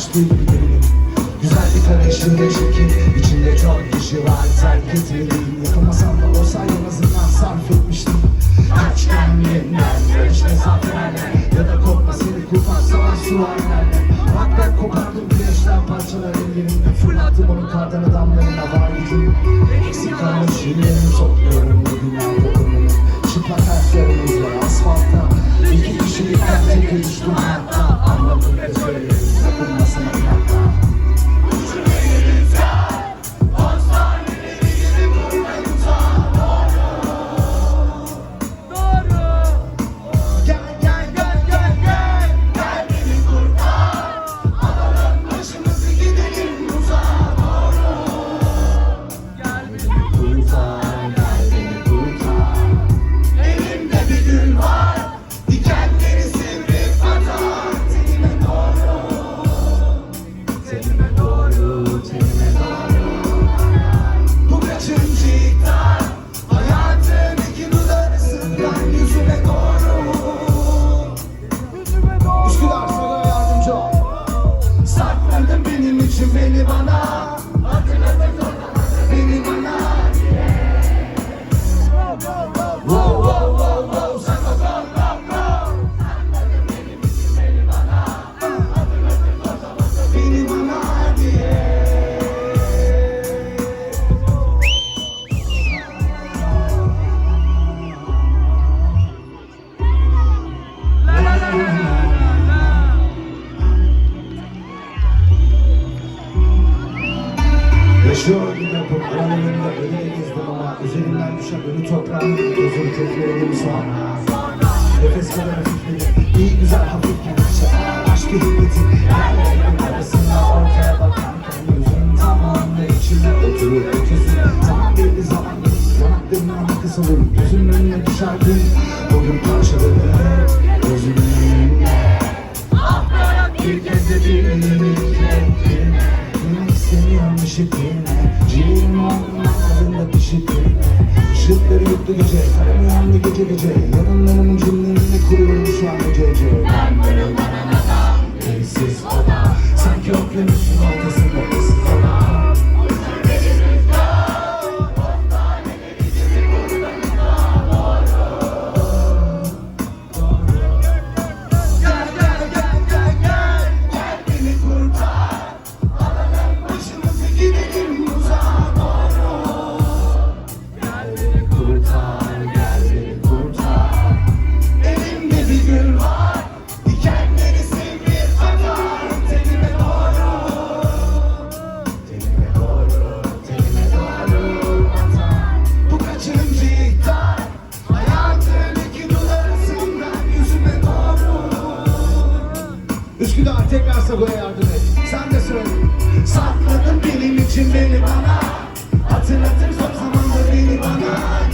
kaçtığı gibi görünüm Güzellik arayışında çirkin içinde çok kişi var terk etmeliyim Yapamasam da olsa en azından sarf etmiştim Kaçken yeniden görüş Ya da kopma seni kurtar savaş süvarilerle Hatta kopardım güneşten parçalar ellerimden Fırlattım onu kardan adamlarına var Feelings of love. Hatırladın beni Yaşıyor gibi yapıp alanlarında ölüye gezdim ama Üzerimden düşen ölü toprağın Gözüm köklerim sonra Nefes kadar hafifledim İyi güzel hafifken Aşk aşkı hikmeti Yerlerin arasında ortaya bakarken Gözüm tam anda içime oturup ötüsün Zaman belli zaman Yanaklarımın ama kısalır Gözümün önüne düşer gün Işıkları yuttu gece Karım uyandı gece gece tekrar Sago'ya yardım et. Sen de söyle. Sakladın benim için beni bana. Hatırlatır zor zamanda beni bana